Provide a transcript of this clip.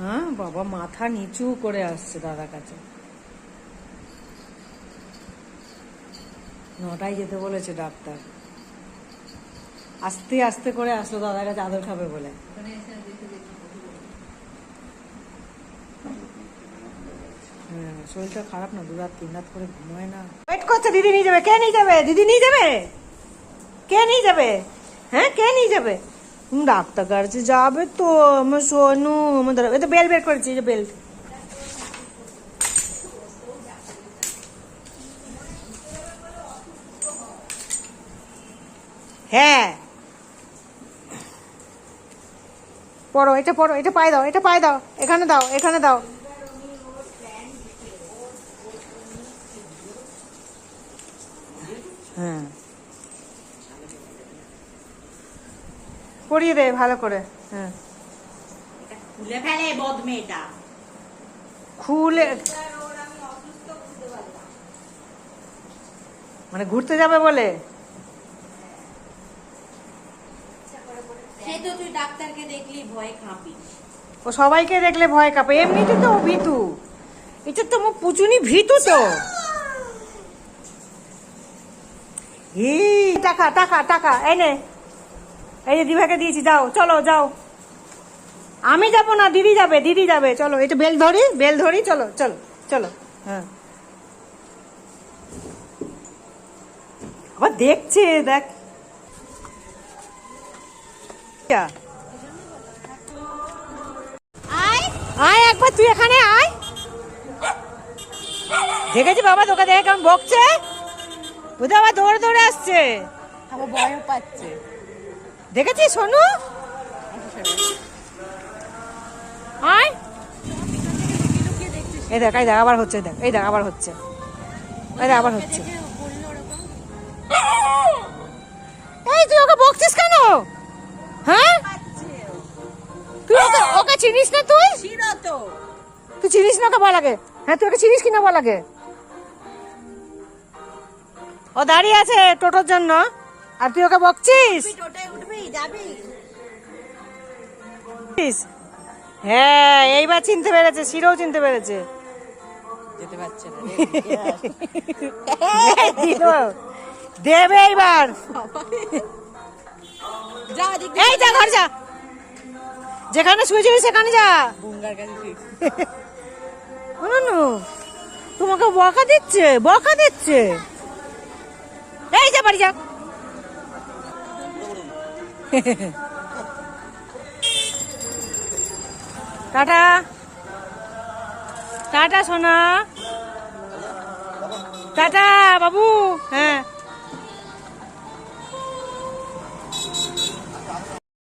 হ্যাঁ বাবা মাথা নিচু করে আসছে দাদার কাছে। নটায় যেতে বলেছে ডাক্তার। আস্তে আস্তে করে আসলো দাদার কাছে আদর খাবে বলে। হ্যাঁ, শরীরটা খারাপ না দু রাত তিন রাত করে ঘুমোয় না। ওয়েট করছে দিদি নিয়ে যাবে কে নিয়ে যাবে? দিদি নিয়ে যাবে? কে নিয়ে যাবে? হ্যাঁ কে নিয়ে যাবে? ডাক্তার কাছে যাবে তো? আমার সোনু আমাদের এই তো বেল বের করেছি যে বেল্ট হ্যাঁ। পড়ো, এটা পড়ো, এটা পায়ে দাও, এটা পায়ে দাও, এখানে দাও এখানে দাও। হ্যাঁ। পরিয়ে দে ভালো করে। হ্যাঁ। খুলে ফেলে বদ খুলে মানে ঘুরতে যাবে বলে? সে তো তুই ডাক্তারকে দেখলি ভয় খাবি। ও সবাইকে দেখলে ভয় কাঁপে এমনিতে তো ভিতু। এটা তো আমার পুচুনি ভিতু তো। টাকা টাকা টাকা এই নে এই যে দিভাকে দিয়েছি যাও চলো যাও। আমি যাব না দিদি যাবে দিদি যাবে চলো এটা বেল ধরি বেল ধরি চলো চলো চলো। হ্যাঁ। আবার দেখছে দেখ। যা। আয়। আয় একবার তুই এখানে আয়। দেখেছি বাবা তোকে দেখে কেমন বকছে। বুধ আবার দৌড়ে দৌড়ে আসছে। আবার ভয়ও পাচ্ছে। দেখেছিস সোনু? আয়। এই দেখ এই দেখ আবার হচ্ছে দেখ এই দেখ আবার হচ্ছে। এই দেখ আবার হচ্ছে। এই তুই ওকে বকছিস কেন? হ্যাঁ? তুই ওকে ওকে চিনিস না তুই? তুই চিনিস না ওকে বল আগে। হ্যাঁ তুই ওকে চিনিস কিনা বল আগে? ও দাঁড়িয়ে আছে টোটোর জন্য। আর তুই ওকে বকছিস? তুই টোটায় উঠবি যাবি। হ্যাঁ এইবার চিনতে পেরেছে শিরও চিনতে পেরেছে। যেতে পারছে না। দেবে এইবার। যা এই যা ঘর যা। যেখানে শুয়েছিলি সেখানে যা। বুঙ্গার কাছে তুই তোমাকে বকা দিচ্ছে বকা দিচ্ছে। এই যা বাড়ি যা। টাটা। টাটা সোনা। টাটা বাবু। হ্যাঁ।